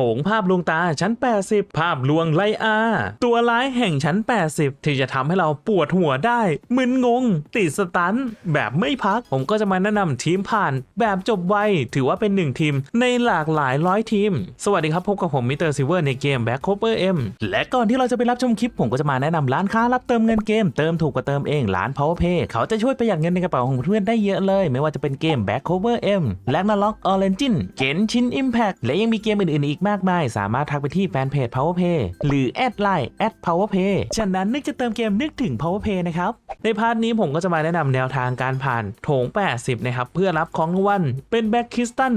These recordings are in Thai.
โถงภาพลวงตาชั้น 80 ภาพลวงไลอา ตัวร้ายแห่งชั้น 80 ที่จะทำให้เราปวดหัวได้ มึนงง ติดสตันแบบไม่พัก ผมก็จะมาแนะนำทีมผ่าน แบบจบไว ถือว่าเป็นหนึ่งทีม ในหลากหลายร้อยทีม สวัสดีครับ พบกับผมมิสเตอร์ซิเวอร์ในเกม Back Cover M และก่อนที่เราจะไปรับชมคลิป ผมก็จะมาแนะนำร้านค้ารับเติมเงินเกม เติมถูกกว่าเติมเองร้าน Powerpay เขาจะช่วยประหยัดเงินในกระเป๋าของเพื่อนได้เยอะเลย ไม่ว่าจะเป็นเกม Back Cover M และ n a l o g Origin เกนชิน Impact และยังมีเกมอื่นๆอีกมากมาย สามารถทักไปที่แฟนเพจ Powerpay หรือแอดไลน์ at Powerpay ฉะนั้นนึกจะเติมเกมนึกถึง Powerpay นะครับ ในพาร์ทนี้ผมก็จะมาแนะนำแนวทางการผ่านโถง 80 นะครับ เพื่อรับของรางวัลเป็นแบ็กคิสตัน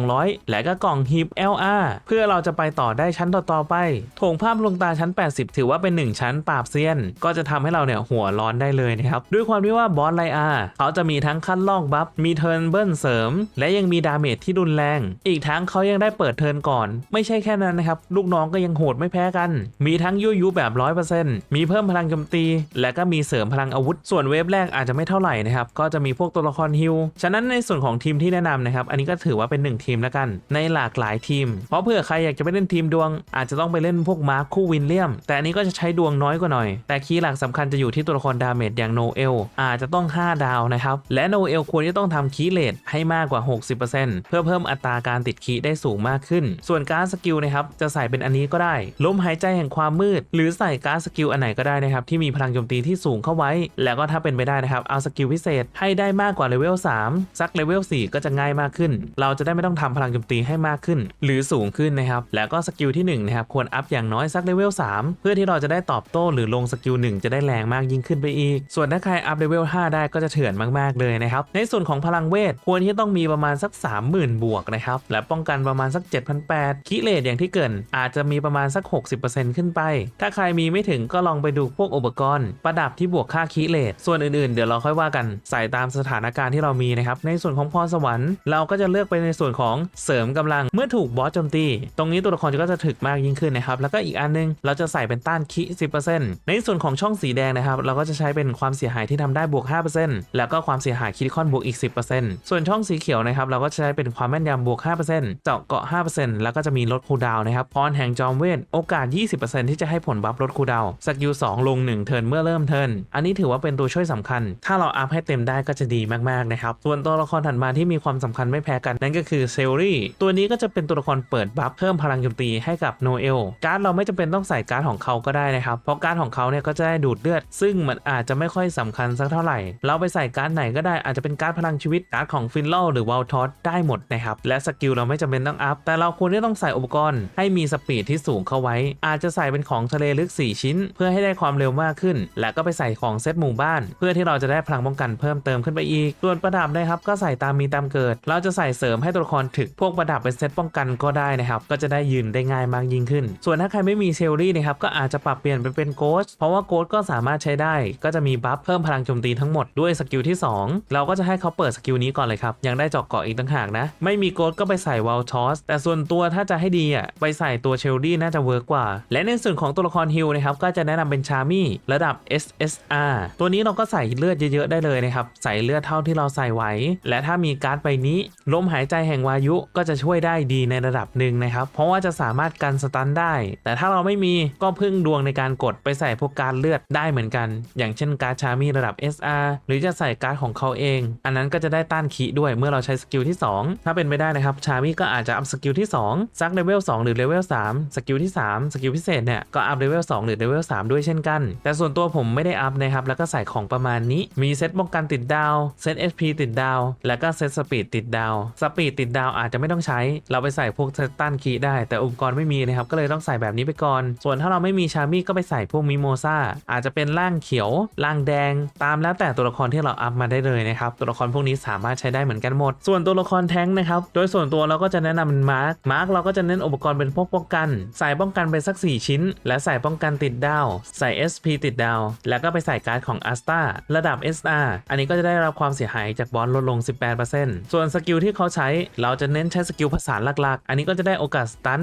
1,200 และก็กล่องฮิป LR เพื่อเราจะไปต่อได้ชั้นต่อๆไป โถงภาพลวงตาชั้น 80 ถือว่าเป็น 1 ชั้นปราบเซียน ก็จะทำให้เราเนี่ยหัวร้อนได้เลยนะครับ ด้วยความที่ว่าบอสไลอาเขาจะมีทั้งขั้นลอกบัฟมีเทิร์นเบิลเสริม และยังมีดาเมจที่รุนแรง อีกทั้งเขายังได้เปิดเทิร์นก่อน ไไม่ใช่แค่นั้นนะครับ ลูกน้องก็ยังโหดไม่แพ้กัน มีทั้งยุยุแบบ 100%มีเพิ่มพลังโจมตี และก็มีเสริมพลังอาวุธ ส่วนเวฟแรกอาจจะไม่เท่าไหร่นะครับ ก็จะมีพวกตัวละครฮิลฉะนั้นในส่วนของทีมที่แนะนำนะครับ อันนี้ก็ถือว่าเป็นหนึ่งทีมแล้วกัน ในหลากหลายทีม เพราะเผื่อใครอยากจะไปเล่นทีมดวง อาจจะต้องไปเล่นพวกมาร์คคู่วินเลียม แต่อันนี้ก็จะใช้ดวงน้อยกว่าหน่อย แต่คีย์หลักสำคัญจะอยู่ที่ตัวละครดาเมจอย่างโนเอลอาจจะต้อง 5 ดาวนะครับ และโนเอลควรจะต้องทำคีย์เลทให้มากกว่า 60%เพื่อเพิ่มอัตราการติดคีย์ได้สูงมากขึ้น ส่วนการการ์ดสกิลนะครับจะใส่เป็นอันนี้ก็ได้ลมหายใจแห่งความมืด หรือใส่การ์ดสกิลอันไหนก็ได้นะครับที่มีพลังโจมตีที่สูงเข้าไว้ แล้วก็ถ้าเป็นไปได้นะครับเอาสกิลพิเศษให้ได้มากกว่าเลเวล3สักเลเวล4ก็จะง่ายมากขึ้น เราจะได้ไม่ต้องทำพลังโจมตีให้มากขึ้น หรือสูงขึ้นนะครับแล้วก็สกิลที่1นะครับควรอัพอย่างน้อยสักเลเวล3เพื่อที่เราจะได้ตอบโต้หรือลงสกิล1จะได้แรงมากยิ่งขึ้นไปอีก ส่วนถ้าใครอัพเลเวล5ได้ก็จะเถื่อนมากๆเลยนะครับในส่วนของพลังเวทควรที่ต้องมีประมาณสัก 30,000 บวกนะครับและป้องกันประมาณสัก 7,800คิเลตอย่างที่เกินอาจจะมีประมาณสัก 60%ขึ้นไป ถ้าใครมีไม่ถึงก็ลองไปดูพวกอุปกรณ์ ประดับที่บวกค่าคิเลตส่วนอื่นๆ เดี๋ยวเราค่อยว่ากันใส่ตามสถานการณ์ที่เรามีนะครับ ในส่วนของพรสวรรค์ เราก็จะเลือกไปในส่วนของเสริมกำลังเมื่อถูกบอสโจมตี ตรงนี้ตัวละครก็จะถึกมากยิ่งขึ้นนะครับ แล้วก็อีกอันนึงเราจะใส่เป็นต้านคิ 10%ในส่วนของช่องสีแดงนะครับเราก็จะใช้เป็นความเสียหายที่ทำได้บวก 5%แล้วก็ความเสียหายคิดคอนบวกอีก 10%ส่วนช่องสีเขียวนะครับเราก็ใช้เป็นความแม่นยำบวก 5%เจาะเกาะ 5%แล้วก็จะมีลดคูดาวนะครับพรแห่งจอมเวทโอกาส 20%ที่จะให้ผลบัฟลดคูดาวสกิล2ลง 1 เทิร์นเมื่อเริ่มเทิร์นอันนี้ถือว่าเป็นตัวช่วยสำคัญ ถ้าเราอัพให้เต็มได้ก็จะดีมากๆนะครับส่วนตัวละครถัดมาที่มีความสำคัญไม่แพ้กันนั่นก็คือเซลลี่ตัวนี้ก็จะเป็นตัวละครเปิดบัฟเพิ่มพลังโจมตีให้กับโนเอลการ์ดเราไม่จำเป็นต้องใส่การ์ดของเขาก็ได้นะครับเพราะการ์ดของเขาเนี่ยก็จะได้ดูดเลือด ซึ่งมันอาจจะไม่ค่อยสำคัญสักเท่าไหร่ เราไปใส่การ์ดไหนก็ได้อาจจะเป็นการ์ดพลังชีวิตการ์ดของฟินลลหรือวอลทอสได้หมดนะครับและสกิลเราไม่จำเป็นต้องอัพแต่เราควรที่ต้องใส่ส่อุปกรณ์ ให้มีสปีดที่สูงเข้าไว้ อาจจะใส่เป็นของทะเลลึก 4 ชิ้น เพื่อให้ได้ความเร็วมากขึ้น และก็ไปใส่ของเซตหมู่บ้าน เพื่อที่เราจะได้พลังป้องกันเพิ่มเติมขึ้นไปอีก ส่วนประดับนะครับก็ใส่ตามมีตามเกิด เราจะใส่เสริมให้ตัวละครถึกพวกประดับเป็นเซตป้องกันก็ได้นะครับ ก็จะได้ยืนได้ง่ายมากยิ่งขึ้น ส่วนถ้าใครไม่มีเชลลี่นะครับก็อาจจะปรับเปลี่ยนไปเป็นโกสเพราะว่าโกสก็สามารถใช้ได้ ก็จะมีบัฟเพิ่มพลังโจมตีทั้งหมดด้วยสกิลที่ 2 เราก็จะให้เขาเปิดสกิลนี้ก่อนเลยครับยังได้จาะเกาะอีกต่างหากนะไม่มีโกสก็ไปใส่วอลทอสแต่ส่วนตัวถ้าจะให้ดีอะไปใส่ตัวเชลลี่น่าจะเวิร์กกว่า และในส่วนของตัวละครฮิลนะครับก็จะแนะนำเป็นชามี่ระดับ SSR ตัวนี้เราก็ใส่เลือดเยอะๆได้เลยนะครับใส่เลือดเท่าที่เราใส่ไหวและถ้ามีการ์ดใบนี้ลมหายใจแห่งวายุก็จะช่วยได้ดีในระดับหนึ่งนะครับเพราะว่าจะสามารถกันสตันได้ แต่ถ้าเราไม่มีก็พึ่งดวงในการกดไปใส่พวกการเลือดได้เหมือนกัน อย่างเช่นการ์ดชามี่ระดับ SR หรือจะใส่การ์ดของเขาเอง อันนั้นก็จะได้ต้านขีด้วยเมื่อเราใช้สกิลที่ 2 ถ้าเป็นไปได้นะครับชามี่ก็อาจจะอัพสกิลที่ 2 สกเลเวล2หรือเลเวล3สกิลที่ 3 สกิลพิเศษเนี่ยก็อัพเลเวล2หรือเลเวล3ด้วยเช่นกัน แต่ส่วนตัวผมไม่ได้อัพนะครับ แล้วก็ใส่ของประมาณนี้ มีเซตป้องกันติดดาว เซต HP ติดดาว แล้วก็เซตสปีดติดดาว สปีดติดดาวอาจจะไม่ต้องใช้ เราไปใส่พวกเซตตันคีได้ แต่อุปกรณ์ไม่มีนะครับ ก็เลยต้องใส่แบบนี้ไปก่อน ส่วนถ้าเราไม่มีชามี่ก็ไปใส่พวกมิโมซาอาจจะเป็นร่างเขียว ร่างแดง ตามแล้วแต่ตัวละครที่เราอัพมาได้เลยนะครับ ตัวละครพวกนี้สามารถใช้ได้เหมือนกันหมด ส่วนตัวละครแท้งนะครับ โดยส่วนตัวเราก็จะแนะนำมาร์ค มาร์คเราก็จะเน้นอุปกรณ์เป็นพวกป้องกันใส่ป้องกันไปสัก 4 ชิ้น และใส่ป้องกันติดดาว ใส่ SP ติดดาว แล้วก็ไปใส่การ์ดของ a s t a ระดับ SR อันนี้ก็จะได้รับความเสียหายจากบอลลดลง 18%ส่วนสกิลที่เขาใช้เราจะเน้นใช้สกิลผสานหลักๆ อันนี้ก็จะได้โอกาสสตัน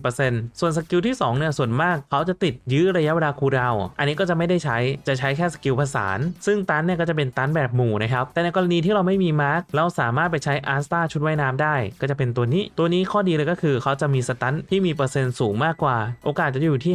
40%ส่วนสกิลที่2เนี่ยส่วนมากเขาจะติดยื้อระยะเวลาคูลดาว อันนี้ก็จะไม่ได้ใช้จะใช้แค่สกิลผสานซึ่งตันเนี่ยก็จะเป็นตันแบบหมู่นะครับแต่ในกรณีที่เราไม่มีมาร์คเราสามารถไปใช้อาร์สตาชุดว่ายน้ำได้ ก็จะเป็นตัวนี้ตัวนี้ข้อดีเลยก็คือเขาจะมีสตันที่มีเปอร์เซ็นต์สูงมากกว่า โอกาสจะอยู่ที่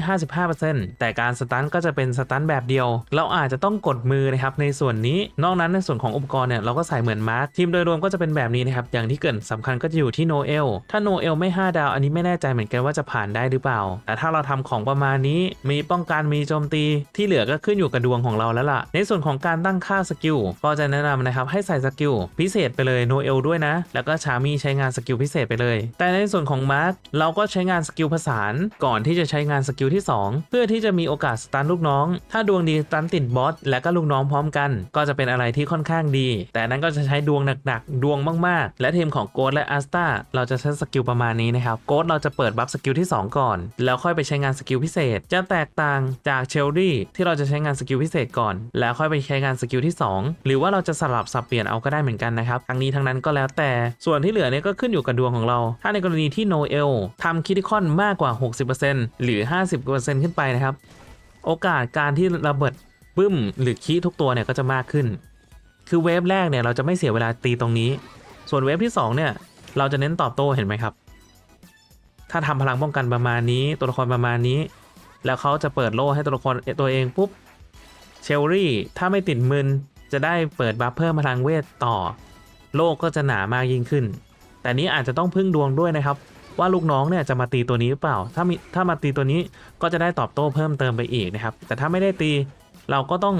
55%แต่การสตันก็จะเป็นสตันแบบเดียว เราอาจจะต้องกดมือนะครับในส่วนนี้ นอกนั้นในส่วนของอุปกรณ์เนี่ยเราก็ใส่เหมือนมาร์คทีมโดยรวมก็จะเป็นแบบนี้นะครับอย่างที่เกรินสำคัญก็จะอยู่ที่โนเอลถ้าโนเอลไม่ 5 ดาว อันนี้ไม่แน่ใจเหมือนกันว่าจะผ่านได้หรือเปล่า แต่ถ้าเราทำของประมาณนี้มีป้องกันมีโจมตีที่เหลือก็ขึ้นอยู่กับดวงของเราแล้วล่ะ ในส่วนของการตั้งค่าสกิลก็จะแนะนำนะครับให้ใส่สกิลพิเศษไปเลยโนเอลด้วยนะ แล้วก็ชามีใช้งานสกิลพิเศษไปเลย แต่ในส่วนของมาร์คเราก็ใช้งานสกิลผสานก่อนที่จะใช้งานสกิลที่ 2 เพื่อที่จะมีโอกาสสตันลูกน้อง ถ้าดวงดีสตันติดบอสและก็ลูกน้องพร้อมกัน ก็จะเป็นอะไรที่ค่อนข้างดี แต่นั้นก็จะใช้ดวงหนักๆ ดวงมากๆ และทีมของโกดและอัสตาเราจะใช้สกิลประมาณนี้นะครับโกดเราจะเปิดบัฟสกิลที่ 2 ก่อน แล้วค่อยไปใช้งานสกิลพิเศษ จะแตกต่างจากเชลลี่ที่เราจะใช้งานสกิลพิเศษก่อน แล้วค่อยไปใช้งานสกิลที่ 2 หรือว่าเราจะสลับสับเปลี่ยนเอาก็ได้เหมือนกันนะครับทั้งนี้ทั้งนั้นก็แล้วแต่ส่วนที่เหลือเนี่ยก็ขึ้นอยู่กับดวงของเรา ถ้าในกรณีที่โนเอลทำคิติคอนมากกว่า 60%หรือ 50%ขึ้นไปนะครับ โอกาสการที่ระเบิดบึ้ม หรือคีทุกตัวเนี่ยก็จะมากขึ้น คือเวฟแรกเนี่ยเราจะไม่เสียเวลาตีตรงนี้ ส่วนเวฟที่ 2 เนี่ย เราจะเน้นตอบโต้เห็นไหมครับ ถ้าทำพลังป้องกันประมาณนี้ ตัวละครประมาณนี้ แล้วเขาจะเปิดโล่ให้ตัวละครตัวเองปุ๊บเชลลี่ ถ้าไม่ติดมึนจะได้เปิดบัฟเพิ่มพลังเวทต่อ โลกก็จะหนามากยิ่งขึ้น แต่นี้อาจจะต้องพึ่งดวงด้วยนะครับ ว่าลูกน้องเนี่ยจะมาตีตัวนี้หรือเปล่า ถ้ามีถ้ามาตีตัวนี้ก็จะได้ตอบโต้เพิ่มเติมไปอีกนะครับ แต่ถ้าไม่ได้ตีเราก็ต้อง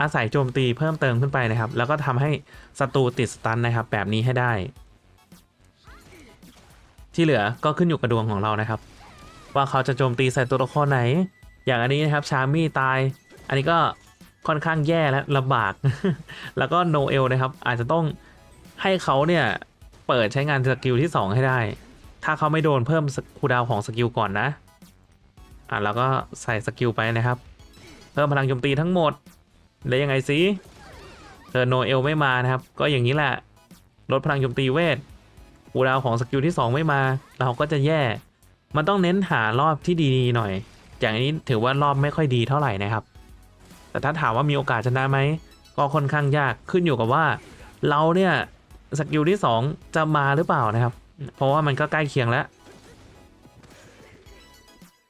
อาศัยโจมตีเพิ่มเติมขึ้นไปนะครับ แล้วก็ทำให้ศัตรูติดสตันนะครับ แบบนี้ให้ได้ ที่เหลือก็ขึ้นอยู่กับดวงของเรานะครับ ว่าเขาจะโจมตีใส่ตัวละครไหน อย่างอันนี้นะครับชามี่ตาย อันนี้ก็ค่อนข้างแย่และลำบาก แล้วก็โนเอลนะครับ อาจจะต้องให้เขาเนี่ยเปิดใช้งานสกิลที่ 2 ให้ได้ ถ้าเขาไม่โดนเพิ่มคูดาวของสกิลก่อนนะ อะแล้วก็ใส่สกิลไปนะครับ เพิ่มพลังโจมตีทั้งหมด แล้วยังไงสิเธอโนเอลไม่มานะครับ ก็อย่างนี้แหละ ลดพลังโจมตีเวทคูดาวของสกิลที่ 2 ไม่มา เราก็จะแย่ มันต้องเน้นหารอบที่ดีๆหน่อย อย่างนี้ถือว่ารอบไม่ค่อยดีเท่าไหร่นะครับ แต่ถ้าถามว่ามีโอกาสชนะไหม ก็ค่อนข้างยากขึ้นอยู่กับว่า เราเนี่ยสกิลที่ 2 จะมาหรือเปล่านะครับ เพราะว่ามันก็ใกล้เคียงแล้ว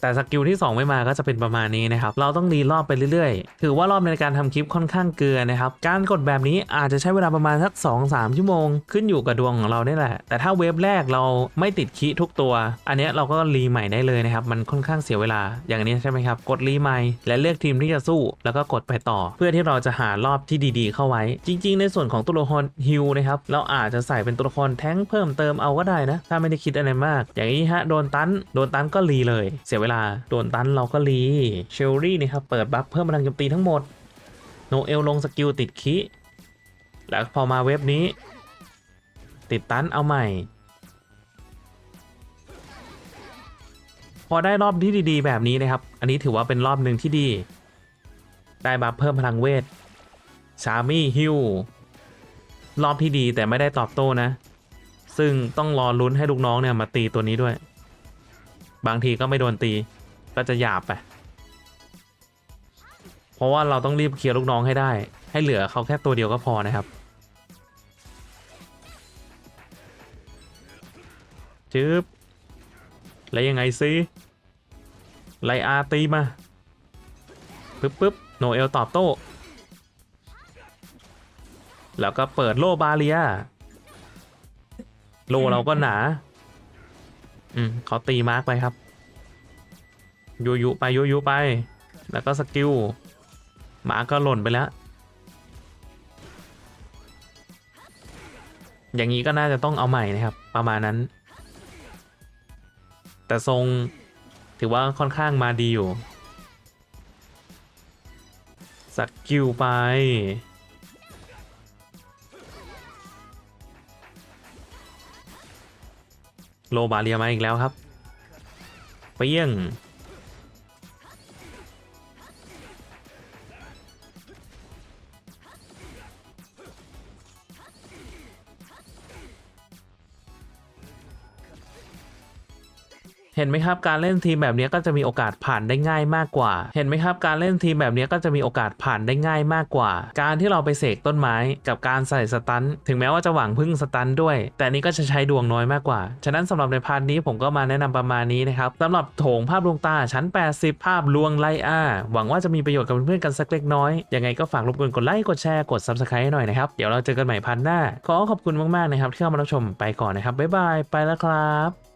แต่สกิลที่ 2 ไม่มาก็จะเป็นประมาณนี้นะครับ เราต้องรีรอบไปเรื่อยๆ ถือว่ารอบในการทำคลิปค่อนข้างเกลือนะครับ การกดแบบนี้อาจจะใช้เวลาประมาณสัก 2-3 ชั่วโมง ขึ้นอยู่กับดวงของเราได้แหละ แต่ถ้าเวฟแรกเราไม่ติดคีทุกตัว อันนี้เราก็รีใหม่ได้เลยนะครับ มันค่อนข้างเสียเวลา อย่างนี้ใช่ไหมครับ กดรีใหม่และเลือกทีมที่จะสู้ แล้วก็กดไปต่อ เพื่อที่เราจะหารอบที่ดีๆ เข้าไว้ จริง ๆ ในส่วนของตัวละครฮิลนะครับ เราอาจจะใส่เป็นตัวละครแท้งเพิ่มเติมเอาก็ได้นะ ถ้าไม่ได้คิดอะไรมาก อย่างนี้ฮะ โดนตัน โดนตันก็รีเลย เสียเวลาโดนตันเราก็รีเชลลี่นะครับเปิดบัฟเพิ่มพลังโจมตีทั้งหมดโนเอลลงสกิลติดคีแล้วพอมาเว็บนี้ ติดตันเอาใหม่ พอได้รอบที่ดีๆ แบบนี้นะครับ อันนี้ถือว่าเป็นรอบหนึ่งที่ดี ได้บัฟเพิ่มพลังเวทชามี่ฮิวรอบที่ดีแต่ไม่ได้ตอบโต้นะ ซึ่งต้องรอลุ้นให้ลูกน้องเนี่ยมาตีตัวนี้ด้วย บางทีก็ไม่โดนตี ก็จะหยาบไปเพราะว่าเราต้องรีบเคลียร์ลูกน้องให้ได้ ให้เหลือเขาแค่ตัวเดียวก็พอนะครับจึ๊บแล้วยังไงซิไลอาตีมาปึ๊บปึ๊บโนเอลตอบโต้ แล้วก็เปิดโลบาเลีย โลเราก็หนา อืมเขาตีมาร์กไปครับยุยุไปยุยุไป แล้วก็สกิลหมาก็หล่นไปแล้ว อย่างนี้ก็น่าจะต้องเอาใหม่นะครับ ประมาณนั้น แต่ทรงถือว่าค่อนข้างมาดีอยู่สกิลไป โลบาเรียมาอีกแล้วครับไปเยี่ยง ห็นไหมครับการเล่นทีมแบบนี้ก็จะมีโอกาสผ่านได้ง่ายมากกว่า เห็นไหมครับการเล่นทีมแบบนี้ก็จะมีโอกาสผ่านได้ง่ายมากกว่า การที่เราไปเสกต้นไม้กับการใส่สตันถึงแม้ว่าจะหวังพึ่งสตันด้วย แต่นี้ก็จะใช้ดวงน้อยมากกว่า ฉะนั้นสำหรับในพาร์ทนี้ผมก็มาแนะนำประมาณนี้นะครับสำหรับโถงภาพลวงตาชั้น 80 ภาพลวงไลอาหวังว่าจะมีประโยชน์กับเพื่อนๆกันสักเล็กน้อย ยังไงก็ฝากรบกวนกดไลค์กดแชร์กด subscribe ให้หน่อยนะครับ เดี๋ยวเราเจอกันใหม่พันหน้า ขอขอบคุณมากๆนะครับที่เข้ามารับชมไปก่อนนะครับบ๊ายบายไปแล้วครับ